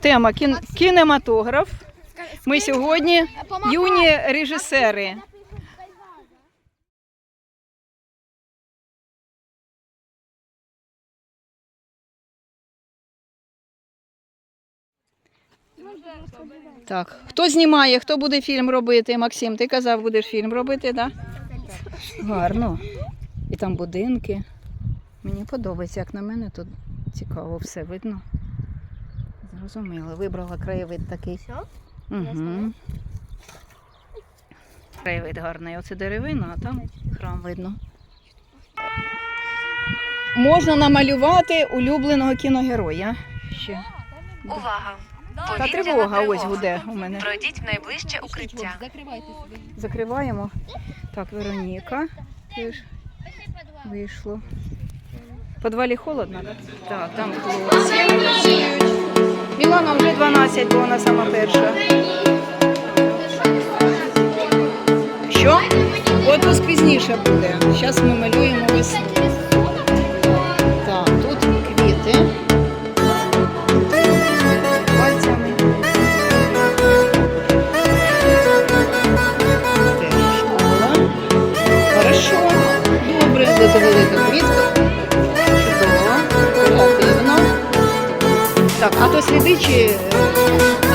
тема кін... кінематограф. Ми сьогодні юні режисери. Так, хто знімає, хто буде фільм робити? Максим, ти казав, будеш фільм робити, так? Да? Гарно. І там будинки. Мені подобається, як на мене, тут цікаво все видно. Зрозуміло. Вибрала краєвид такий. Все? Угу. Краєвид гарний. Оце деревина, а там храм видно. Можна намалювати улюбленого кіногероя. Ще. Увага! Та тривога ось гуде у мене. Пройдіть в найближче укриття. Закриваємо. Так, Вероніка теж вийшло. В підвалі холодно, так? Так, там хлопці. Мілана 12, бо вона сама перша. Що? Отпуск пізніше буде. Зараз ми малюємо весну. Так, тут квіти. Пальцями. Хорошо. Добре. Це велика квітка. А то